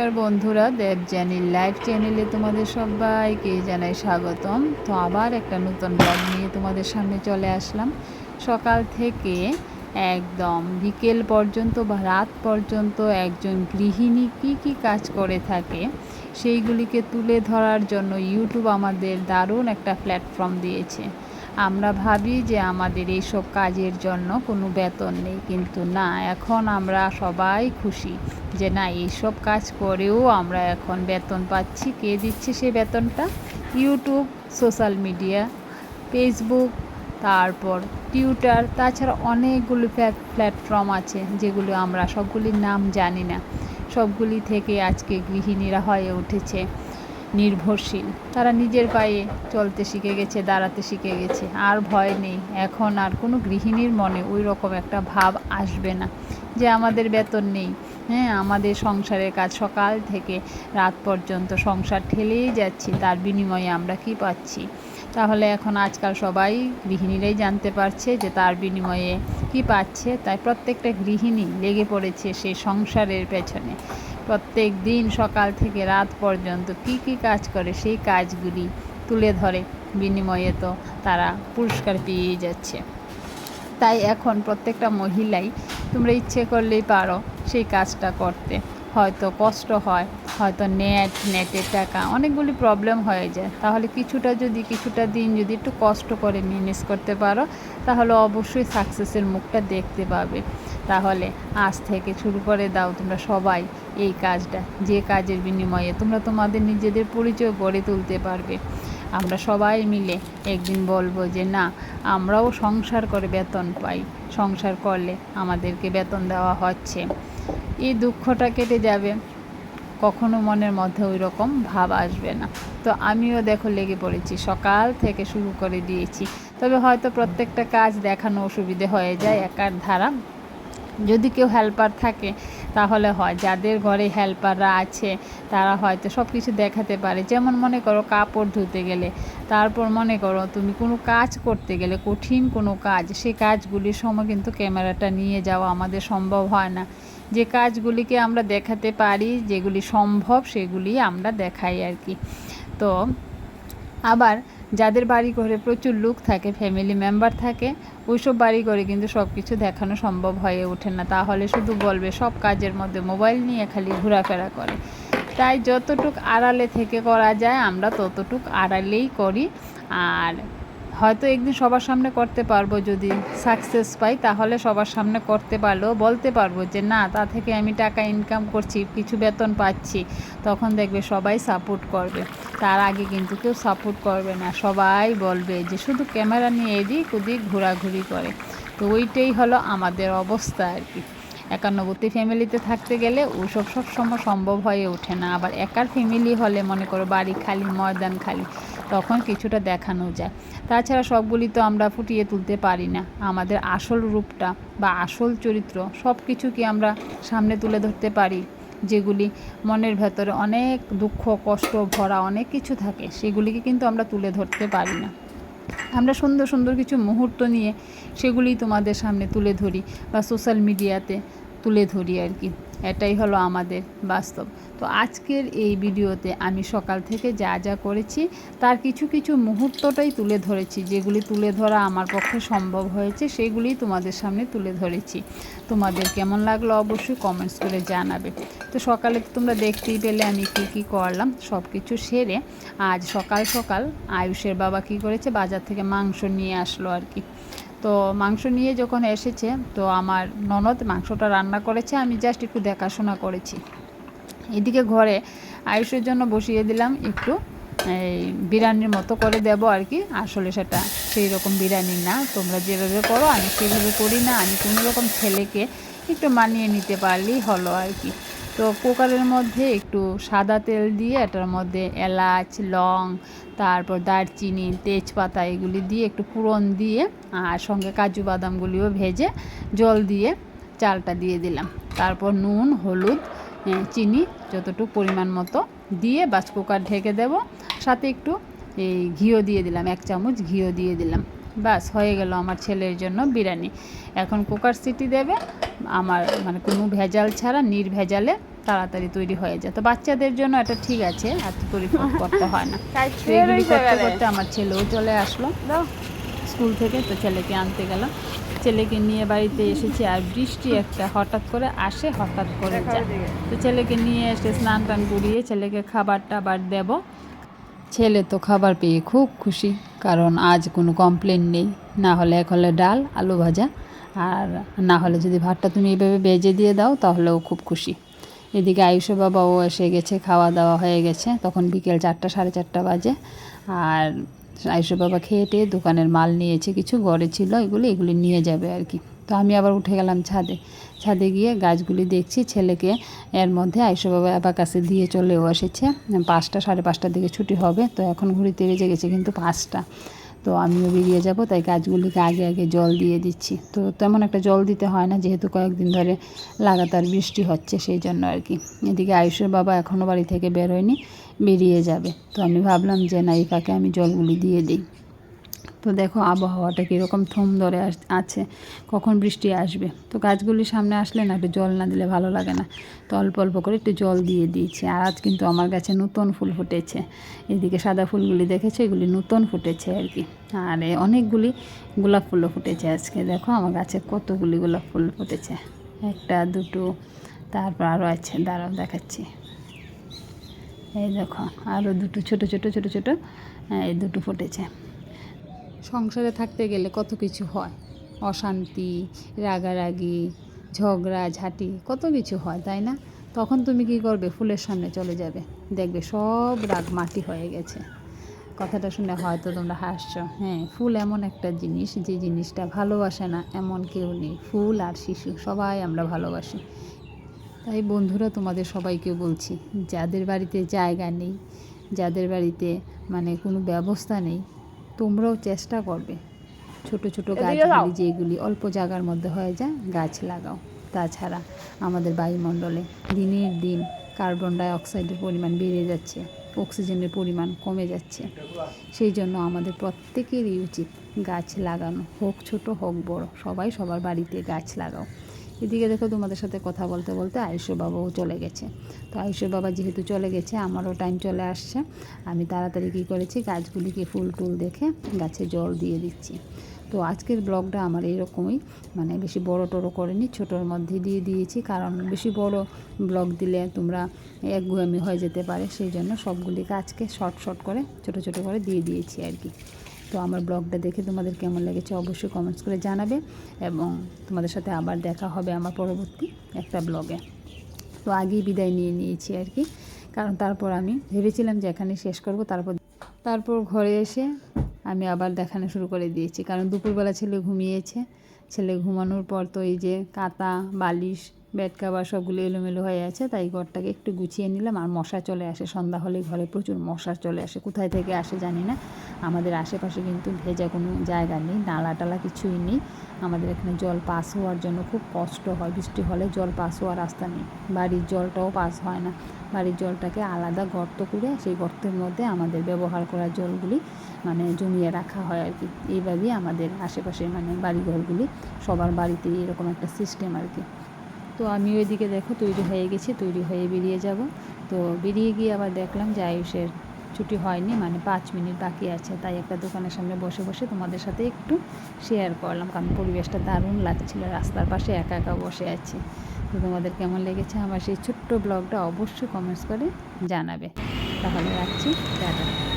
নমস্কার বন্ধুরা দেবজানি লাইভ চ্যানেলে তোমাদের সবাইকে জানাই স্বাগতম। তো আবার একটা নতুন ব্লগ নিয়ে তোমাদের সামনে চলে আসলাম। সকাল থেকে একদম বিকেল পর্যন্ত বা রাত পর্যন্ত একজন গৃহিণী কি কি কাজ করে থাকে, সেইগুলিকে তুলে ধরার জন্য ইউটিউব আমাদের দারুণ একটা প্ল্যাটফর্ম দিয়েছে। আমরা ভাবি যে আমাদের এইসব কাজের জন্য কোনো বেতন নেই, কিন্তু না, এখন আমরা সবাই খুশি যে না, এইসব কাজ করেও আমরা এখন বেতন পাচ্ছি। কে দিচ্ছে সে বেতনটা? ইউটিউব, সোশ্যাল মিডিয়া, ফেসবুক, তারপর টিউটার, তাছাড়া অনেকগুলো প্ল্যাটফর্ম আছে যেগুলো আমরা সবগুলির নাম জানি না। সবগুলি থেকে আজকে গৃহিণীরা হয়ে উঠেছে। নির্ভরশীল। তারা নিজের পায়ে চলতে শিখে গেছে, দাঁড়াতে শিখে গেছে। আর ভয় নেই। এখন আর কোনো গৃহিণীর মনে ওই রকম একটা ভাব আসবে না যে আমাদের বেতন নেই। হ্যাঁ আমাদের সংসারের কাজ সকাল থেকে রাত পর্যন্ত সংসার ঠেলেই যাচ্ছি, তার বিনিময়ে আমরা কি পাচ্ছি? তাহলে এখন আজকাল সবাই গৃহিণীরাই জানতে পারছে যে তার বিনিময়ে কি পাচ্ছে। তাই প্রত্যেকটা গৃহিণী লেগে পড়েছে সেই সংসারের পেছনে। প্রত্যেক দিন সকাল থেকে রাত পর্যন্ত কি কি কাজ করে সেই কাজগুলি তুলে ধরে। বিনিময়ে তো তারা পুরস্কার পেয়েই যাচ্ছে। তাই এখন প্রত্যেকটা মহিলাই তোমরা ইচ্ছে করলেই পারো সেই কাজটা করতে। হয়তো কষ্ট হয়, হয়তো নেট নেটের টাকা, অনেকগুলি প্রবলেম হয়ে যায়। তাহলে কিছুটা যদি, কিছুটা দিন যদি একটু কষ্ট করে ম্যানেজ করতে পারো, তাহলে অবশ্যই সাকসেসের মুখটা দেখতে পাবে। তাহলে আজ থেকে শুরু করে দাও তোমরা সবাই এই কাজটা, যে কাজের বিনিময়ে তোমরা তোমাদের নিজেদের পরিচয় গড়ে তুলতে পারবে। আমরা সবাই মিলে একদিন বলব যে, না, আমরাও সংসার করে বেতন পাই। সংসার করলে আমাদেরকে বেতন দেওয়া হচ্ছে। এই দুঃখটা কেটে যাবে। কখনো মনের মধ্যে ওই রকম ভাব আসবে না। তো আমিও দেখো লেগে পড়েছি, সকাল থেকে শুরু করে দিয়েছি। তবে হয়তো প্রত্যেকটা কাজ দেখানো অসুবিধে হয়ে যায় একার ধারা। যদি কেউ হেল্পার থাকে, তাহলে হয়। যাদের ঘরে হেল্পাররা আছে, তারা হয়তো সব কিছু দেখাতে পারে। যেমন মনে করো কাপড় ধুতে গেলে, তারপর মনে করো তুমি কোনো কাজ করতে গেলে, কঠিন কোনো কাজ সেই কাজগুলির সময় কিন্তু ক্যামেরাটা নিয়ে যাওয়া আমাদের সম্ভব হয় না। যে কাজগুলিকে আমরা দেখাতে পারি, যেগুলি সম্ভব, সেগুলি আমরা দেখাই আর কি। তো আবার যাদের বাড়ি ঘরে প্রচুর লোক থাকে ফ্যামিলি মেম্বার থাকে, ওইসব বাড়ি ঘরে কিন্তু সব কিছু দেখানো সম্ভব হয়ে ওঠে না। তাহলে শুধু বলবে সব কাজের মধ্যে মোবাইল নিয়ে খালি ঘোরাফেরা করে। তাই যতটুক আড়ালে থেকে করা যায়, আমরা ততটুক আড়ালেই করি। আর হয়তো একদিন সবার সামনে করতে পারব যদি সাকসেস পাই, তাহলে সবার সামনে করতে পারলেও বলতে পারব যে না, তা থেকে আমি টাকা ইনকাম করছি, কিছু বেতন পাচ্ছি, তখন দেখবে সবাই সাপোর্ট করবে। তার আগে কিন্তু কেউ সাপোর্ট করবে না। সবাই বলবে যে শুধু ক্যামেরা নিয়ে এদিক ওদিক ঘোরাঘুরি করে। তো ওইটাই হলো আমাদের অবস্থা আর কি। একান্নবর্তী ফ্যামিলিতে থাকতে গেলে ওসব সব সময় সম্ভব হয়ে ওঠে না। আবার একার ফ্যামিলি হলে মনে করো বাড়ি খালি, ময়দান খালি। তখন কিছুটা দেখানো যায়। তাছাড়া সবগুলি তো আমরা ফুটিয়ে তুলতে পারি না। আমাদের আসল রূপটা বা আসল চরিত্র সব কিছু কি আমরা সামনে তুলে ধরতে পারি, যেগুলি মনের ভেতরে অনেক দুঃখ, কষ্ট, ভরা অনেক কিছু থাকে, সেগুলিকে কিন্তু আমরা তুলে ধরতে পারি না। আমরা সুন্দর সুন্দর কিছু মুহূর্ত নিয়ে সেগুলি তোমাদের সামনে তুলে ধরি বা সোশ্যাল মিডিয়াতে তুলে ধরি আর কি। এটাই হলো আমাদের বাস্তব। তো আজকের এই ভিডিওতে আমি সকাল থেকে যা যা করেছি, তার কিছু কিছু মুহূর্তটাই তুলে ধরেছি, যেগুলি তুলে ধরা আমার পক্ষে সম্ভব হয়েছে, সেগুলি তোমাদের সামনে তুলে ধরেছি। তোমাদের কেমন লাগল অবশ্যই কমেন্টস করে জানাবে। তো সকালে তোমরা দেখতেই পেলে আমি কি কি করলাম সব কিছু সেরে আজ সকাল সকাল আয়ুষের বাবা কি করেছে, বাজার থেকে মাংস নিয়ে আসলো আর কি। তো মাংস নিয়ে যখন এসেছে, তো আমার ননদ মাংসটা রান্না করেছে, আমি জাস্ট একটু দেখাশোনা করেছি। এদিকে ঘরে আয়ুষের জন্য বসিয়ে দিলাম একটু, এই বিরিয়ানির মতো করে দেব আর কি। আসলে সেটা সেই রকম বিরিয়ানি না, তোমরা যেভাবে করো, আমি সেভাবে করি না, আমি কোনো রকম ছেলেকে একটু মানিয়ে নিতে পারলেই হলো আর কি। তো কুকারের মধ্যে একটু সাদা তেল দিয়ে, এটার মধ্যে এলাচ, লং, তারপর দারচিনি, তেজপাতা এগুলি দিয়ে একটু পুরন দিয়ে আর সঙ্গে কাজু বাদামগুলিও ভেজে জল দিয়ে চালটা দিয়ে দিলাম। তারপর নুন, হলুদ চিনি যতটুকু পরিমাণ মতো দিয়ে বাস কুকার ঢেকে দেব। সাথে একটু এই ঘিও দিয়ে দিলাম, এক চামচ ঘিও দিয়ে দিলাম। বাস হয়ে গেল আমার ছেলের জন্য বিরিয়ানি। এখন কুকার সিটি দেবে আমার মানে কোনো ভেজাল ছাড়া নির্ভেজালে তাড়াতাড়ি তৈরি হয়ে যায়। তো বাচ্চাদের জন্য এটা ঠিক আছে এত পরিপক্ক করতে হয় না। এগুলি করতে করতে আমার ছেলেও চলে আসলো। স্কুল থেকে তো ছেলেকে আনতে গেলাম ছেলেকে নিয়ে বাড়িতে এসেছি আর বৃষ্টি একটা হঠাৎ করে আসে হঠাৎ করে যায়। তো ছেলেকে নিয়ে এসে স্নান টান করিয়ে ছেলেকে খাবার টাবার দেব। ছেলে তো খাবার পেয়ে খুব খুশি কারণ আজ কোনো কমপ্লেন নেই। না হলে এক হলে ডাল আলু ভাজা। আর না হলে যদি ভাতটা তুমি এইভাবে বেজে দিয়ে দাও, তাহলেও খুব খুশি। এদিকে আয়ুষ বাবাও এসে গেছে, খাওয়া দাওয়া হয়ে গেছে। তখন বিকেল চারটা, সাড়ে চারটা বাজে। আর আয়ুষ বাবা খেয়ে টেয়ে দোকানের মাল নিয়েছে, কিছু গড়ে ছিল, এগুলি এগুলি নিয়ে যাবে আর কি। তো আমি আবার উঠে গেলাম ছাদে। ছাদে গিয়ে গাছগুলি দেখছি, ছেলেকে এর মধ্যে আয়ুষ বাবা আবার কাছে দিয়ে চলেও এসেছে। পাঁচটা, সাড়ে পাঁচটার দিকে ছুটি হবে, তো এখন ঘুরিতে বেজে গেছে কিন্তু পাঁচটা। তো আমিও বেরিয়ে যাব, তাই গাছগুলিকে আগে আগে জল দিয়ে দিচ্ছি। তো তেমন একটা জল দিতে হয় না, যেহেতু কয়েকদিন ধরে লাগাতার বৃষ্টি হচ্ছে সেই জন্য আর কি। এদিকে আয়ুষের বাবা এখনও বাড়ি থেকে বেরোয়নি, বেরিয়ে যাবে। তো আমি ভাবলাম যে না, এই ফাঁকে আমি জলগুলি দিয়ে দিই। তো দেখো আবহাওয়াটা কীরকম থম ধরে আস- আছে, কখন বৃষ্টি আসবে? তো গাছগুলির সামনে আসলে না একটু জল না দিলে ভালো লাগে না। তো অল্প অল্প করে একটু জল দিয়ে দিয়েছি। আর আজ কিন্তু আমার গাছে নতুন ফুল ফুটেছে। এদিকে সাদা ফুলগুলি দেখেছ? এগুলি নতুন ফুটেছে আর কি। আর অনেকগুলি গোলাপ ফুলও ফুটেছে আজকে। দেখো আমার গাছে কতগুলি গোলাপ ফুল ফুটেছে। একটা, দুটো, তারপর আরও আছে। দাঁড়াও দেখাচ্ছি। এই দেখো আরও দুটো ছোট ছোট ছোট ছোট এই দুটো ফুটেছে। সংসারে থাকতে গেলে কত কিছু হয়? অশান্তি, রাগারাগি, ঝগড়া, ঝাঁটি, কত কিছু হয়, তাই না? তখন তুমি কি করবে? ফুলের সামনে চলে যাবে। দেখবে সব রাগ মাটি হয়ে গেছে। কথাটা শুনে হয়তো তোমরা হাসছো হ্যাঁ ফুল এমন একটা জিনিস যে জিনিসটা ভালোবাসে না, এমন কেউ নেই। ফুল আর শিশু, সবাই আমরা ভালোবাসি। তাই বন্ধুরা, তোমাদের সবাইকে বলছি, যাদের বাড়িতে জায়গা নেই, যাদের বাড়িতে মানে কোনো ব্যবস্থা নেই তোমরাও চেষ্টা করবে। ছোট ছোট গাছগুলি যেগুলি অল্প জায়গার মধ্যে হয়ে যায় গাছ লাগাও। তাছাড়া আমাদের বায়ুমণ্ডলে দিনের দিন কার্বন ডাই অক্সাইডের পরিমাণ বেড়ে যাচ্ছে অক্সিজেনের পরিমাণ কমে যাচ্ছে। সেই জন্য আমাদের প্রত্যেকেরই উচিত গাছ লাগানো হোক ছোট হোক বড় সবাই সবার বাড়িতে গাছ লাগাও। এদিকে দেখো তোমাদের সাথে কথা বলতে বলতে আয়ুষ বাবাও চলে গেছে। তো আয়ুষ বাবা যেহেতু চলে গেছে, আমারও টাইম চলে আসছে। আমি তাড়াতাড়ি কী করেছি, গাছগুলিকে ফুল টুল দেখে গাছে জল দিয়ে দিচ্ছি। তো আজকের ব্লগটা আমার এরকমই মানে বেশি বড় টড়ো করেনি, ছোটোর মধ্যে দিয়ে দিয়েছি। কারণ বেশি বড় ব্লগ দিলে তোমরা একগুয়ামি হয়ে যেতে পারে। সেই জন্য সবগুলি কাজকে শর্ট শর্ট করে, ছোট ছোট করে দিয়ে দিয়েছি আর কি। তো আমার ব্লগটা দেখে তোমাদের কেমন লেগেছে অবশ্যই কমেন্টস করে জানাবে এবং তোমাদের সাথে আবার দেখা হবে আমার পরবর্তী একটা ব্লগে। তো আগেই বিদায় নিয়ে নিয়েছি আর কি। কারণ তারপর আমি ভেবেছিলাম যে এখানে শেষ করব, তারপর তারপর ঘরে এসে আমি আবার দেখানো শুরু করে দিয়েছি। কারণ দুপুরবেলা ছেলে ঘুমিয়েছে। ছেলে ঘুমানোর পর তো এই যে কাতা বালিশ বেড কাভার সবগুলো এলোমেলো হয়ে আছে, তাই ঘরটাকে একটু গুছিয়ে নিলাম। আর মশা চলে আসে, সন্ধ্যা হলে ঘরে প্রচুর মশা চলে আসে। কোথায় থেকে আসে জানি না। আমাদের আশেপাশে কিন্তু ভেজা কোনো জায়গা নেই, নালা টালা কিছুই নেই। আমাদের এখানে জল পাস হওয়ার জন্য খুব কষ্ট হয়, বৃষ্টি হলে জল পাস হওয়ার রাস্তা নেই। বাড়ির জলটাও পাস হয় না। বাড়ির জলটাকে আলাদা গর্ত করে সেই গর্তের মধ্যে আমাদের ব্যবহার করা জলগুলি মানে জমিয়ে রাখা হয় আর কি। এইভাবেই আমাদের আশেপাশে মানে বাড়িঘরগুলি, সবার বাড়িতেই এরকম একটা সিস্টেম আর কি। তো আমি ওইদিকে দেখো, তৈরি হয়ে গেছি, তৈরি হয়ে বেরিয়ে যাব। তো বেরিয়ে গিয়ে আবার দেখলাম যে আয়ুষের ছুটি হয়নি মানে পাঁচ মিনিট বাকি আছে। তাই একটা দোকানের সামনে বসে বসে তোমাদের সাথে একটু শেয়ার করলাম, কারণ পরিবেশটা দারুণ লাগছিল, রাস্তার পাশে একা একা বসে আছি। তো তোমাদের কেমন লেগেছে আমার সেই ছোট্ট ব্লগটা অবশ্যই কমেন্টস করে জানাবে। তাহলে রাখছি, টাটা।